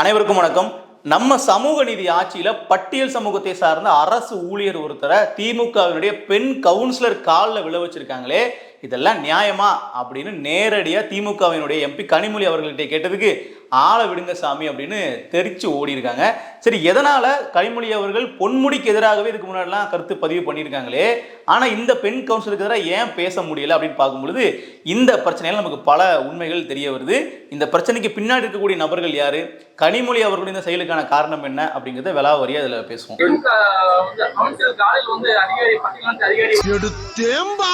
அனைவருக்கும் வணக்கம். நம்ம சமூக நீதி ஆட்சியில பட்டியல் சமூகத்தை சார்ந்த அரசு ஊழியர் ஒருத்தரை திமுகவினுடைய பெண் கவுன்சிலர் காலில் விழ வச்சிருக்காங்களே. இதெல்லாம் நியாயமா அப்படின்னு நேரடியா திமுகவினுடைய எம்பி கனிமொழி அவர்கள்ட்ட கேட்டதுக்கு ஆளை விடுங்க சாமி அப்படின்னு தெரிச்சு ஓடி இருக்காங்க சரி எதனால கனிமொழி அவர்கள் பொன்முடிக்கு எதிராகவே இதுக்கு முன்னாடிலாம் கருத்து பதிவு பண்ணியிருக்காங்களே? ஆனா இந்த பெண் கவுன்சிலருக்கு எதிராக ஏன் பேச முடியல அப்படின்னு பார்க்கும் பொழுது இந்த பிரச்சனையில நமக்கு பல உண்மைகள் தெரிய வருது. இந்த பிரச்சனைக்கு பின்னாடி இருக்கக்கூடிய நபர்கள் யாரு? கனிமொழி அவர்களுடைய இந்த செயலுக்கான காரணம் என்ன அப்படிங்கிறத விலாவரியா இதுல பேசுவோம்.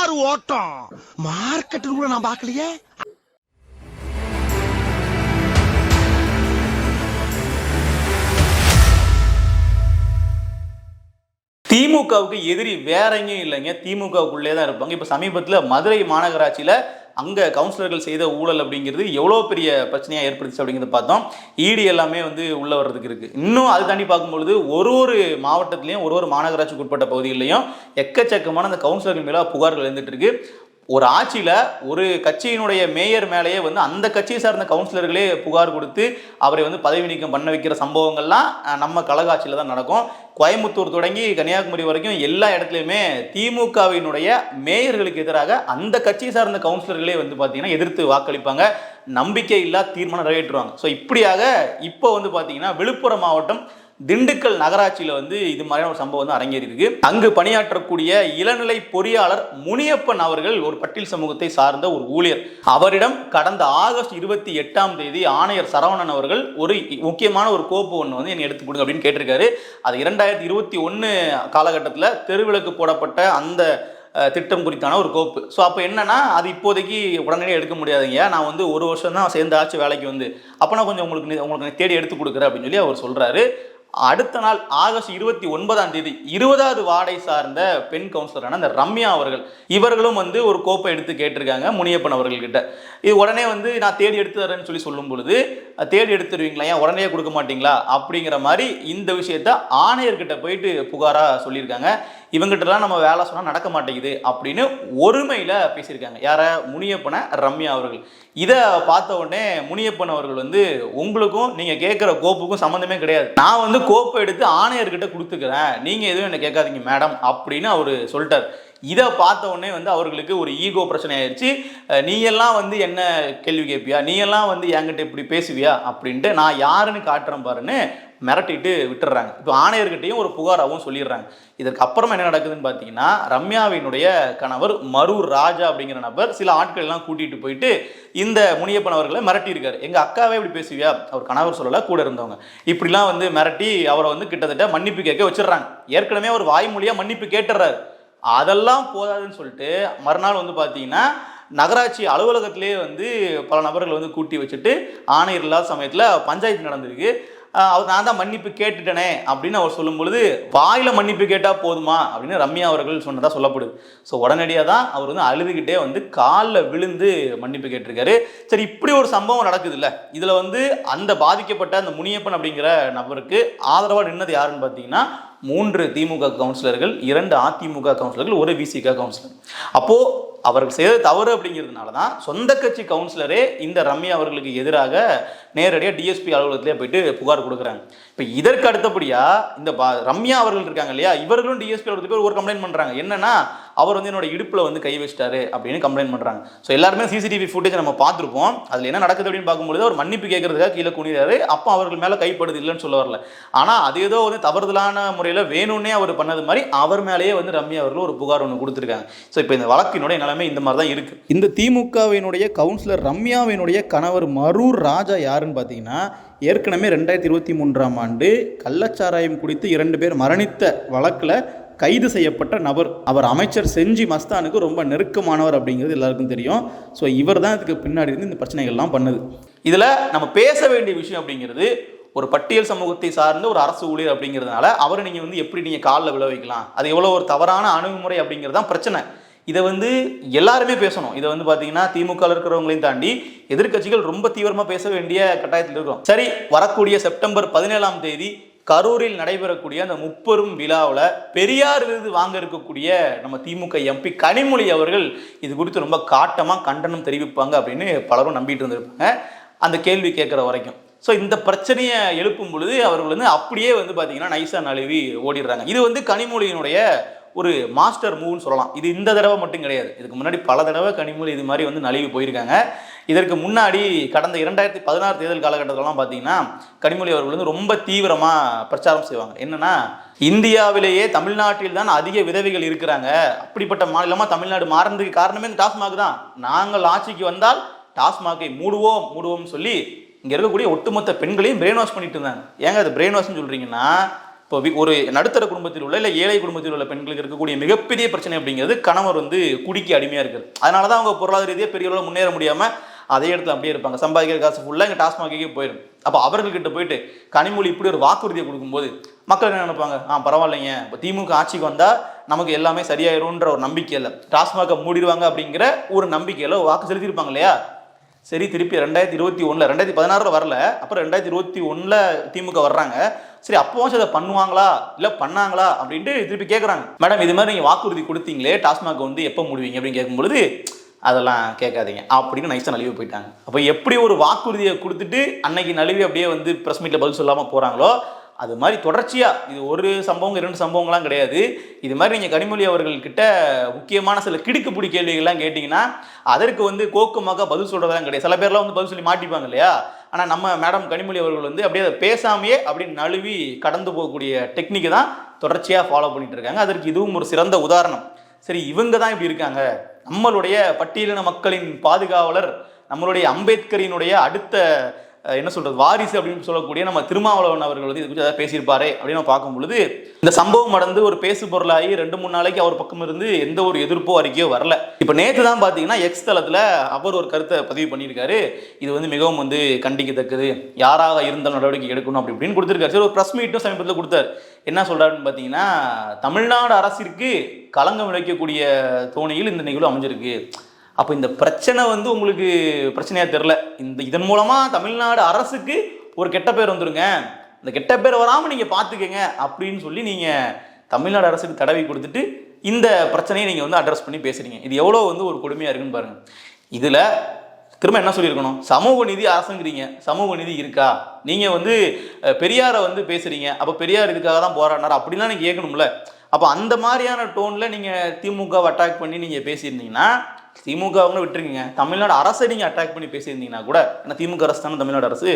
ஓட்டம். மார்க்கெட்டு கூட நான் பார்க்கலையே. திமுகவுக்கு எதிரி வேற எங்கேயும் இல்லைங்க. திமுகவுக்குள்ளே தான் இருப்பாங்க. இப்போ சமீபத்தில் மதுரை மாநகராட்சியில் அங்கே கவுன்சிலர்கள் செய்த ஊழல் அப்படிங்கிறது எவ்வளோ பெரிய பிரச்சனையாக ஏற்படுத்துச்சு அப்படிங்கிறத பார்த்தோம். ஈடி எல்லாமே வந்து உள்ள வர்றதுக்கு இருக்குது இன்னும் அது தாண்டி பார்க்கும்பொழுது ஒரு ஒரு மாவட்டத்துலேயும் ஒரு ஒரு மாநகராட்சிக்கு உட்பட்ட பகுதிகளிலையும் எக்கச்சக்கமான அந்த கவுன்சிலர்கள் மேலே புகார்கள் எழுந்துட்டு இருக்கு. ஒரு ஆட்சியில் ஒரு கட்சியினுடைய மேயர் மேலேயே வந்து அந்த கட்சியை சார்ந்த கவுன்சிலர்களே புகார் கொடுத்து அவரை வந்து பதவி நீக்கம் பண்ண வைக்கிற சம்பவங்கள்லாம் நம்ம கலகாட்சியில் தான் நடக்கும். கோயம்புத்தூர் தொடங்கி கன்னியாகுமரி வரைக்கும் எல்லா இடத்துலையுமே திமுகவினுடைய மேயர்களுக்கு எதிராக அந்த கட்சியை சார்ந்த கவுன்சிலர்களே வந்து பார்த்தீங்கன்னா எதிர்த்து வாக்களிப்பாங்க. நம்பிக்கை இல்லா தீர்மானம் நிறைவேற்றுவாங்க. ஸோ இப்படியாக இப்போ வந்து பார்த்தீங்கன்னா விழுப்புரம் மாவட்டம் திண்டுக்கல் நகராட்சியில் வந்து இது மாதிரியான ஒரு சம்பவம் வந்து அரங்கேறியிருக்கு. அங்கு பணியாற்றக்கூடிய இளநிலை பொறியாளர் முனியப்பன் அவர்கள் ஒரு பட்டியல் சமூகத்தை சார்ந்த ஒரு ஊழியர். அவரிடம் கடந்த ஆகஸ்ட் இருபத்தி எட்டாம் தேதி ஆணையர் சரவணன் அவர்கள் ஒரு முக்கியமான ஒரு கோப்பு ஒன்று வந்து என்னை எடுத்து கொடுங்க அப்படின்னு கேட்டிருக்காரு. அது இரண்டாயிரத்தி இருபத்தி ஒன்று காலகட்டத்தில் தெருவிளக்கு போடப்பட்ட அந்த திட்டம் குறித்தான ஒரு கோப்பு. ஸோ அப்போ என்னன்னா அது இப்போதைக்கு உடனடியாக எடுக்க முடியாதுங்க நான் வந்து ஒரு வருஷம் தான் சேர்ந்தாச்சு வேலைக்கு வந்து. அப்போ நான் கொஞ்சம் உங்களுக்கு உங்களுக்கு தேடி எடுத்து கொடுக்குறேன் அப்படின்னு சொல்லி அவர் சொல்கிறாரு அடுத்த நாள் ஆகஸ்ட் இருபத்தி ஒன்பதாம் தேதி இருபதாவது வார்டை சார்ந்த பெண் கவுன்சிலரான அந்த ரம்யா அவர்கள் இவர்களும் வந்து ஒரு கோப்பை எடுத்து கேட்டிருக்காங்க முனியப்பன் அவர்கள்கிட்ட. இது உடனே வந்து நான் தேடி எடுத்து தரேன்னு சொல்லி சொல்லும் பொழுது தேடி எடுத்துருவீங்களா? ஏன் உடனே கொடுக்க மாட்டீங்களா? அப்படிங்கிற மாதிரி இந்த விஷயத்த ஆணையர்கிட்ட போயிட்டு புகாராக சொல்லியிருக்காங்க. இவங்ககிட்டலாம் நம்ம வேலை சொன்னால் நடக்க மாட்டேங்குது அப்படின்னு ஒருமையில் பேசியிருக்காங்க. யாரை? முனியப்பனை ரம்யா அவர்கள். இதை பார்த்த உடனே முனியப்பன் அவர்கள் வந்து உங்களுக்கும் நீங்கள் கேட்குற கோப்புக்கும் சம்மந்தமே கிடையாது. நான் வந்து கோப்பை எடுத்து ஆணையர்கிட்ட கொடுத்துக்கிறேன். நீங்கள் எதுவும் என்னை கேட்காதீங்க மேடம் அப்படின்னு அவர் சொல்லிட்டார். இதை பார்த்த உடனே வந்து அவர்களுக்கு ஒரு ஈகோ பிரச்சனை ஆயிடுச்சு நீ எல்லாம் வந்து என்ன கேள்வி கேட்பியா நீ எல்லாம் வந்து என்கிட்ட இப்படி பேசுவியா? அப்படின்ட்டு நான் யாருன்னு காட்டுறேன் பாருன்னு மிரட்டிட்டு விட்டுறாங்க. இப்போ ஆணையர்கிட்டையும் ஒரு புகாராகவும் சொல்லிடுறாங்க. இதற்கு அப்புறமா என்ன நடக்குதுன்னு பார்த்தீங்கன்னா ரம்யாவினுடைய கணவர் மரூர் ராஜா அப்படிங்கிற நபர் சில ஆட்கள் எல்லாம் போயிட்டு இந்த முனியப்பன் அவர்களை மிரட்டியிருக்காரு. எங்கள் அக்காவே இப்படி பேசுவியா? அவர் கணவர் சொல்லலை கூட இருந்தவங்க. இப்படிலாம் வந்து மிரட்டி அவரை வந்து கிட்டத்தட்ட மன்னிப்பு கேட்க வச்சிடுறாங்க. ஏற்கனவே அவர் வாய்மொழியாக மன்னிப்பு கேட்டுறாரு அதெல்லாம் போதாதுன்னு சொல்லிட்டு மறுநாள் வந்து பார்த்தீங்கன்னா நகராட்சி அலுவலகத்திலே வந்து பல நபர்கள் வந்து கூட்டி வச்சுட்டு ஆணையர் இல்லாத சமயத்தில் பஞ்சாயத்து நடந்திருக்கு. அவர் நான் தான் மன்னிப்பு கேட்டுட்டேனே அப்படின்னு அவர் சொல்லும் பொழுது வாயில மன்னிப்பு கேட்டால் போதுமா? அப்படின்னு ரம்யா அவர்கள் சொன்னதாக சொல்லப்படுது. ஸோ உடனடியாக தான் அவர் வந்து அழுதுகிட்டே வந்து காலில் விழுந்து மன்னிப்பு கேட்டிருக்காரு. சரி இப்படி ஒரு சம்பவம் நடக்குது இல்லை இதில் வந்து அந்த பாதிக்கப்பட்ட அந்த முனியப்பன் அப்படிங்கிற நபருக்கு ஆதரவாக நின்னது யாருன்னு பார்த்தீங்கன்னா மூன்று திமுக கவுன்சிலர்கள் இரண்டு அதிமுக கவுன்சிலர்கள் ஒரு விசிக கவுன்சிலர். அப்போ அவர்கள் செய்த தவறு அப்படிங்கிறதுனால தான் சொந்த கட்சி கவுன்சிலரே இந்த ரம்யா அவர்களுக்கு எதிராக நேரடியாக டிஎஸ்பி அலுவலகத்திலே போயிட்டு புகார் கொடுக்குறாங்க. இப்போ இதற்கு அடுத்தபடியாக இந்த ரம்யா அவர்கள் இருக்காங்க இல்லையா? இவர்களும் டிஎஸ்பி அலுவலகத்துக்கு ஒரு கம்ப்ளைண்ட் பண்ணுறாங்க என்னன்னா அவர் வந்து என்னோட இடுப்பில் வந்து கை வச்சிட்டாரு அப்படின்னு கம்ப்ளைண்ட் பண்ணுறாங்க ஸோ எல்லாருமே சிசிடிவி ஃபுட்டேஜ் நம்ம பார்த்துருப்போம். அதில் என்ன நடக்குது அப்படின்னு பார்க்கும்பொழுது அவர் மன்னிப்பு கேட்கறதுக்காக கீழே குனிறாரு அப்போ அவர்கள் மேலே கைப்படுது இல்லைன்னு சொல்ல வரல. ஆனால் அது ஏதோ வந்து தவறுதலான முறையில் வேணும்னே அவர் பண்ணது மாதிரி அவர் மேலேயே வந்து ரம்யா அவர்கள் ஒரு புகார் ஒன்று கொடுத்துருக்காங்க. ஸோ இப்போ இந்த வழக்கினுடைய நிலைமை இந்த மாதிரி தான் இருக்குது இந்த திமுகவினுடைய கவுன்சிலர் ரம்யாவினுடைய கணவர் மரூர் ராஜா யாருன்னு பார்த்தீங்கன்னா ஏற்கனவே ரெண்டாயிரத்தி இருபத்தி மூன்றாம் ஆண்டு கள்ளச்சாராயம் குடித்து இரண்டு பேர் மரணித்த வழக்கில் கைது செய்யப்பட்ட நபர் அவர் அமைச்சர் செஞ்சி மஸ்தானுக்கு ரொம்ப நெருக்கமானவர் அப்படிங்கிறது எல்லாருக்கும் தெரியும். ஸோ இவர் தான் இதுக்கு பின்னாடி இருந்து இந்த பிரச்சனைகள்லாம் பண்ணுது. இதில் நம்ம பேச வேண்டிய விஷயம் அப்படிங்கிறது ஒரு பட்டியல் சமூகத்தை சார்ந்த ஒரு அரசு ஊழியர் அப்படிங்கிறதுனால அவரை நீங்கள் வந்து எப்படி நீங்கள் காலில் விழ வைக்கலாம்? அது எவ்வளோ ஒரு தவறான அணுகுமுறை அப்படிங்கிறது தான் பிரச்சனை. இதை வந்து எல்லாருமே பேசணும். இதை வந்து பார்த்தீங்கன்னா திமுக இருக்கிறவங்களையும் தாண்டி எதிர்க்கட்சிகள் ரொம்ப தீவிரமாக பேச வேண்டிய கட்டாயத்தில் இருக்கிறோம். சரி வரக்கூடிய செப்டம்பர் பதினேழாம் தேதி கரூரில் நடைபெறக்கூடிய அந்த முப்பெரும் விழாவில் பெரியார் விருது வாங்க இருக்கக்கூடிய நம்ம திமுக எம்பி கனிமொழி அவர்கள் இது குறித்து ரொம்ப காட்டமாக கண்டனம் தெரிவிப்பாங்க அப்படின்னு பலரும் நம்பிட்டு இருந்திருப்பாங்க. அந்த கேள்வி கேட்குற வரைக்கும். ஸோ இந்த பிரச்சனையை எழுப்பும் பொழுது அவர்கள் வந்து அப்படியே வந்து பார்த்தீங்கன்னா நைஸாக நழுவி ஓடிடுறாங்க. இது வந்து கனிமொழியினுடைய ஒரு மாஸ்டர் மூவ்னு சொல்லலாம். இது இந்த தடவை மட்டும் கிடையாது. இதுக்கு முன்னாடி பல தடவை கனிமொழி இது மாதிரி வந்து நழுவி போயிருக்காங்க. இதற்கு முன்னாடி கடந்த இரண்டாயிரத்தி பதினாறு தேர்தல் காலகட்டத்திலலாம் பார்த்தீங்கன்னா கனிமொழி அவர்கள் வந்து ரொம்ப தீவிரமாக பிரச்சாரம் செய்வாங்க. என்னென்னா இந்தியாவிலேயே தமிழ்நாட்டில் தான் அதிக விதவைகள் இருக்கிறாங்க. அப்படிப்பட்ட மாநிலமாக தமிழ்நாடு மாறினதுக்கு காரணமே இந்த டாஸ்மாக் தான். நாங்கள் ஆட்சிக்கு வந்தால் டாஸ்மாகை மூடுவோம் மூடுவோம்னு சொல்லி இங்கே இருக்கக்கூடிய ஒட்டுமொத்த பெண்களையும் பிரெயின் வாஷ் பண்ணிட்டு இருந்தாங்க. ஏங்க அது பிரெயின் வாஷ்னு சொல்கிறீங்கன்னா இப்போ ஒரு நடுத்தர குடும்பத்தில் உள்ள இல்லை ஏழை குடும்பத்தில் உள்ள பெண்களுக்கு இருக்கக்கூடிய மிகப்பெரிய பிரச்சனை அப்படிங்கிறது கணவர் வந்து குடிக்கு அடிமையாக இருக்குது அதனால தான் அவங்க பொருளாதார ரீதியாக பெரிய அளவில் முன்னேற முடியாமல் அதே இடத்துல அப்படியே இருப்பாங்க. சம்பாதிக்கிற காசு ஃபுல்லாக இங்கே டாஸ்மாகே போயிடும். அப்போ அவர்கள்கிட்ட போயிட்டு கனிமொழி இப்படி ஒரு வாக்குறுதியை கொடுக்கும்போது மக்கள் என்ன நினைப்பாங்க? ஆ பரவாயில்லைங்க. இப்போ திமுக ஆட்சிக்கு வந்தால் நமக்கு எல்லாமே சரியாயிரும்ன்ற ஒரு நம்பிக்கை இல்லை. டாஸ்மாகை மூடிடுவாங்க அப்படிங்கிற ஒரு நம்பிக்கையில் வாக்கு செலுத்தியிருப்பாங்க இல்லையா? சரி திருப்பி ரெண்டாயிரத்தி இருபத்தி ஒன்றில் ரெண்டாயிரத்தி பதினாறில் வரல. அப்புறம் ரெண்டாயிரத்தி இருபத்தி ஒன்றில் திமுக வர்றாங்க. சரி அப்போவும் அதை பண்ணுவாங்களா? இல்லை பண்ணாங்களா? அப்படின்ட்டு திருப்பி கேட்குறாங்க மேடம் இது மாதிரி நீங்கள் வாக்குறுதி கொடுத்தீங்களே டாஸ்மாக் வந்து எப்போ முடிவீங்க அப்படின்னு கேட்கும்பொழுது அதெல்லாம் கேட்காதீங்க அப்படின்னு நைஸாக நழுவி போயிட்டாங்க. அப்போ எப்படி ஒரு வாக்குறுதியை கொடுத்துட்டு அன்னைக்கு நழுவி அப்படியே வந்து ப்ரெஸ் மீட்டில் பதில் சொல்லாமல் போகிறாங்களோ அது மாதிரி தொடர்ச்சியாக இது ஒரு சம்பவம் இரண்டு சம்பவங்கள்லாம் கிடையாது. இது மாதிரி நீங்கள் கனிமொழி அவர்கள்கிட்ட முக்கியமான சில கிடுக்குப்பிடி கேள்விகள்லாம் கேட்டிங்கன்னா அதற்கு வந்து கோக்குமாக பதில் சொல்கிறதெல்லாம் கிடையாது. சில பேர்லாம் வந்து பதில் சொல்லி மாட்டிப்பாங்க இல்லையா? ஆனால் நம்ம மேடம் கனிமொழி அவர்கள் வந்து அப்படியே அதை பேசாமையே அப்படியே நழுவி கடந்து போகக்கூடிய டெக்னிக்கை தான் தொடர்ச்சியாக ஃபாலோ பண்ணிட்டு இருக்காங்க. அதற்கு இதுவும் ஒரு சிறந்த உதாரணம். சரி இவங்க தான் இப்படி இருக்காங்க. நம்மளுடைய பட்டியலின மக்களின் பாதுகாவலர் நம்மளுடைய அம்பேத்கரினுடைய அடுத்த என்ன சொல்றது வாரிசு அப்படின்னு சொல்லக்கூடிய நம்ம திருமாவளவன் அவர்கள் வந்து இது குறித்து ஏதாவது அப்படின்னு நம்ம பார்க்கும் பொழுது இந்த சம்பவம் நடந்து ஒரு பேசு பொருளாகி ரெண்டு மூணு நாளைக்கு அவர் பக்கம் இருந்து எந்த ஒரு எதிர்ப்போ அறிக்கையோ வரல. இப்போ நேற்று தான் பார்த்தீங்கன்னா எக்ஸ் தளத்தில் அவர் ஒரு கருத்தை பதிவு பண்ணியிருக்காரு. இது வந்து மிகவும் வந்து கண்டிக்கத்தக்கது. யாராக இருந்தாலும் நடவடிக்கை எடுக்கணும் அப்படி இப்படின்னு கொடுத்துருக்காரு. சரி ஒரு ப்ரெஸ் மீட்டும் சமீபத்தில் கொடுத்தாரு. என்ன சொல்றாருன்னு பார்த்தீங்கன்னா தமிழ்நாடு அரசிற்கு களங்கம் விளைக்கக்கூடிய தோணியில் இந்த நிகழ்வு அமைஞ்சிருக்கு. அப்போ இந்த பிரச்சனை வந்து உங்களுக்கு பிரச்சனையாக தெரில இந்த இதன் மூலமாக தமிழ்நாடு அரசுக்கு ஒரு கெட்ட பேர் வந்துருங்க. இந்த கெட்ட பேர் வராமல் நீங்கள் பார்த்துக்கங்க அப்படின்னு சொல்லி நீங்கள் தமிழ்நாடு அரசுக்கு தடவி கொடுத்துட்டு இந்த பிரச்சனையை நீங்கள் வந்து அட்ரஸ் பண்ணி பேசுறீங்க. இது எவ்வளோ வந்து ஒரு கொடுமையாக இருக்குன்னு பாருங்கள் இதில் திரும்ப என்ன சொல்லியிருக்கணும்? சமூக நிதி அரசுங்கிறீங்க. சமூக நிதி இருக்கா? நீங்கள் வந்து பெரியாரை வந்து பேசுகிறீங்க அப்போ பெரியார் இதுக்காக தான் போராடினார் அப்படிலாம் நீங்கள் கேட்கணும்ல. அப்போ அந்த மாதிரியான டோனில் நீங்கள் திமுகவை அட்டாக் பண்ணி நீங்கள் பேசியிருந்தீங்கன்னா திமுகவுன்னு விட்டுருக்கீங்க. தமிழ்நாடு அரசை நீங்கள் அட்டாக் பண்ணி பேசியிருந்தீங்கன்னா கூட ஏன்னா திமுக அரசு தானே தமிழ்நாடு அரசு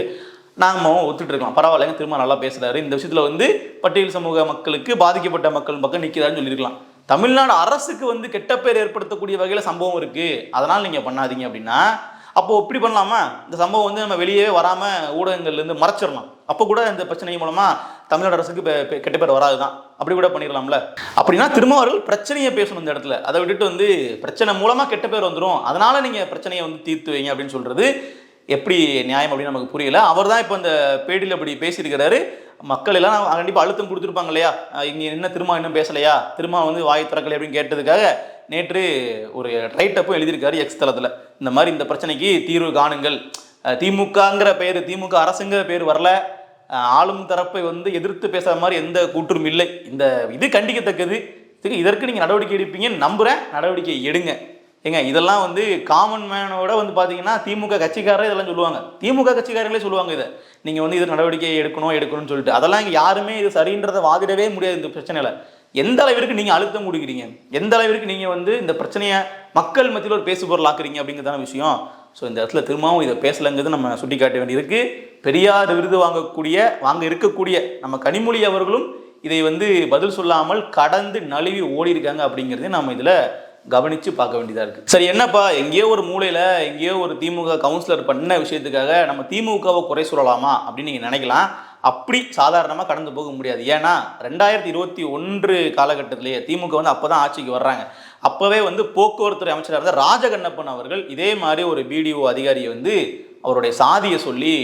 நாங்கள் ஒத்துட்டு இருக்கலாம். பரவாயில்லைங்க திரும்ப நல்லா பேசுகிறாரு இந்த விஷயத்தில் வந்து பட்டியல் சமூக மக்களுக்கு பாதிக்கப்பட்ட மக்கள் பக்கம் நிற்கிறாருன்னு சொல்லியிருக்கலாம். தமிழ்நாடு அரசுக்கு வந்து கெட்ட பேர் ஏற்படுத்தக்கூடிய வகையில் சம்பவம் இருக்குது அதனால் நீங்கள் பண்ணாதீங்க அப்படின்னா அப்போது இப்படி பண்ணலாமா? இந்த சம்பவம் வந்து நம்ம வெளியே வராமல் ஊடகங்கள்லேருந்து மறைச்சிடலாம். அப்போ கூட இந்த பிரச்சனை மூலமா தமிழ்நாடு அரசுக்கு பெ- கெட்ட பேர் வராது தான். அப்படி கூட பண்ணிடலாம்ல. அப்படின்னா திரும்ப அவர்கள் பிரச்சனையை பேசணும் இந்த இடத்துல. அதை விட்டுட்டு வந்து பிரச்சனை மூலமா கெட்ட பேர் வந்துடும் அதனால நீங்க பிரச்சனையை வந்து தீர்த்து வைங்க அப்படின்னு சொல்றது எப்படி நியாயம் அப்படின்னு நமக்கு புரியல. அவர் தான் இப்போ இந்த பேட்டியில் அப்படி பேசியிருக்கிறாரு. மக்கள் எல்லாம் கண்டிப்பாக அழுத்தம் கொடுத்துருப்பாங்க இல்லையா? இங்கே என்ன திரும்ப இன்னும் பேசலையா? திரும்ப வந்து வாய் திறக்கலை அப்படின்னு கேட்டதுக்காக நேற்று ஒரு ரைட்டப்பும் எழுதியிருக்காரு எக்ஸ் தளத்தில். இந்த மாதிரி இந்த பிரச்சனைக்கு தீர்வு காணுங்கள். திமுகங்கிற பேர் திமுக அரசுங்கிற பேர் வரல. ஆளும் தரப்பை வந்து எதிர்த்து பேசுகிற மாதிரி எந்த கூற்றும் இல்லை. இந்த இது கண்டிக்கத்தக்கது. இதுக்கு இதற்கு நீங்கள் நடவடிக்கை எடுப்பீங்கன்னு நம்புகிறேன் நடவடிக்கை எடுங்க. ஏங்க இதெல்லாம் வந்து காமன் மேனோட வந்து பார்த்தீங்கன்னா திமுக கட்சிக்காரரே இதெல்லாம் சொல்லுவாங்க. திமுக கட்சிக்காரங்களே சொல்லுவாங்க இதை. நீங்கள் வந்து இது நடவடிக்கை எடுக்கணும் எடுக்கணும்னு சொல்லிட்டு. அதெல்லாம் இங்கே யாருமே இது சரின்றதை வாதிடவே முடியாது இந்த பிரச்சனையில். எந்த அளவிற்கு நீங்கள் அழுத்தம் கொடுக்குறீங்க? எந்த அளவிற்கு நீங்கள் வந்து இந்த பிரச்சனையை மக்கள் மத்தியில் ஒரு பேசு பொருள் ஆக்குறீங்க அப்படிங்கிறதான விஷயம். ஸோ இந்த இடத்துல திரும்பவும் இதை பேசலைங்கிறது நம்ம சுட்டி காட்ட வேண்டியிருக்கு. பெரியார் விருது வாங்கக்கூடிய வாங்க இருக்கக்கூடிய நம்ம கனிமொழி அவர்களும் இதை வந்து பதில் சொல்லாமல் கடந்து நழுவி ஓடி இருக்காங்க அப்படிங்கிறதையும் நம்ம இதில் கவனித்து பார்க்க வேண்டியதாக இருக்குது சரி என்னப்பா? எங்கேயோ ஒரு மூலையில் எங்கேயோ ஒரு திமுக கவுன்சிலர் பண்ண விஷயத்துக்காக நம்ம திமுகவை குறை சொல்லலாமா அப்படின்னு நீங்கள் நினைக்கலாம். அப்படி சாதாரணமாக கடந்து போக முடியாது. ஏன்னா ரெண்டாயிரத்தி இருபத்தி ஒன்று காலகட்டத்திலேயே திமுக வந்து அப்போ தான் ஆட்சிக்கு வர்றாங்க. அப்போவே வந்து போக்குவரத்துறை அமைச்சராக இருந்த ராஜகண்ணப்பன் அவர்கள் இதே மாதிரி ஒரு பிடிஓ அதிகாரியை வந்து அவருடைய சாதியை சொல்லி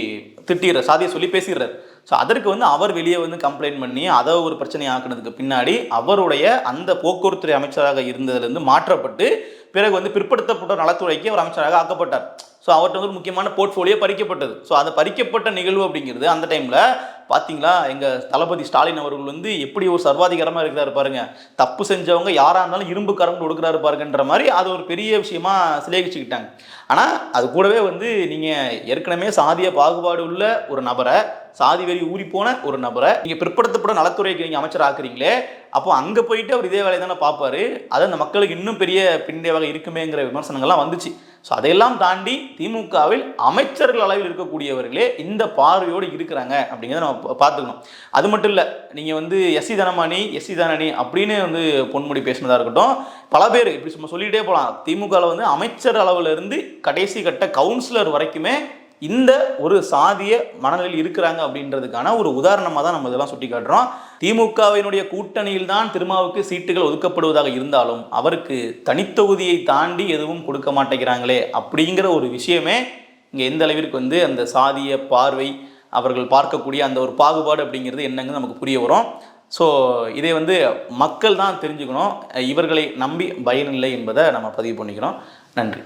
திட்டிடுற சாதியை சொல்லி பேசிடுறாரு. ஸோ அதற்கு வந்து அவர் வெளியே வந்து கம்ப்ளைண்ட் பண்ணி அதை ஒரு பிரச்சனை ஆக்குனதுக்கு பின்னாடி அவருடைய அந்த போக்குவரத்துறை அமைச்சராக இருந்ததுலேருந்து மாற்றப்பட்டு பிறகு வந்து பிற்படுத்தப்பட்ட நலத்துறைக்கு அவர் அமைச்சராக ஆக்கப்பட்டார். ஸோ அவர்கிட்ட வந்து முக்கியமான போர்ட்ஃபோலியோ பறிக்கப்பட்டது. ஸோ அந்த பறிக்கப்பட்ட நிகழ்வு அப்படிங்கிறது அந்த டைமில் பார்த்தீங்களா எங்கள் தளபதி ஸ்டாலின் அவர்கள் வந்து எப்படி ஒரு சர்வாதிகாரமாக இருக்கிறாரு பாருங்க. தப்பு செஞ்சவங்க யாராக இருந்தாலும் இரும்பு கரம் கொடுக்குறாரு பாருங்கன்ற மாதிரி அது ஒரு பெரிய விஷயமா சிலேகிச்சுக்கிட்டாங்க. ஆனால் அது கூடவே வந்து நீங்கள் ஏற்கனவே சாதிய பாகுபாடு உள்ள ஒரு நபரை சாதி வெறி ஊறி போன ஒரு நபரை நீங்கள் பிற்படுத்தப்பட நலத்துறைக்கு நீங்கள் அமைச்சர் ஆக்குறீங்களே அப்போ அங்கே போயிட்டு அவர் இதே வேலையை தானே பார்ப்பாரு. அது அந்த மக்களுக்கு இன்னும் பெரிய பின்னடைவாக இருக்குமேங்கிற விமர்சனங்கள்லாம் வந்துச்சு. ஸோ அதையெல்லாம் தாண்டி திமுகவில் அமைச்சர்கள் அளவில் இருக்கக்கூடியவர்களே இந்த பார்வையோடு இருக்கிறாங்க அப்படிங்கிறத நம்ம பார்த்துக்கணும். அது மட்டும் இல்லை நீங்கள் வந்து எஸ்சி தனமானி எஸ்சி தனனி அப்படின்னு வந்து பொன்முடி பேசினதாக இருக்கட்டும் பல பேர் இப்படி சும்மா சொல்லிகிட்டே போகலாம் திமுகவில் வந்து அமைச்சர் அளவிலிருந்து கடைசி கட்ட கவுன்சிலர் வரைக்குமே இந்த ஒரு சாதிய மனநிலையில் இருக்கிறாங்க அப்படின்றதுக்கான ஒரு உதாரணமாக தான் நம்ம இதெல்லாம் சுட்டி காட்டுறோம். திமுகவினுடைய கூட்டணியில் தான் திருமாவுக்கு சீட்டுகள் ஒதுக்கப்படுவதாக இருந்தாலும் அவருக்கு தனித்தொகுதியை தாண்டி எதுவும் கொடுக்க மாட்டேங்கிறாங்களே அப்படிங்கிற ஒரு விஷயமே இங்கே எந்த அளவிற்கு வந்து அந்த சாதிய பார்வை அவர்கள் பார்க்கக்கூடிய அந்த ஒரு பாகுபாடு அப்படிங்கிறது என்னங்கிறது நமக்கு புரிய வரும். ஸோ இதை வந்து மக்கள் தான் தெரிஞ்சுக்கணும். இவர்களை நம்பி பயனில்லை என்பதை நம்ம பதிவு பண்ணிக்கிறோம். நன்றி.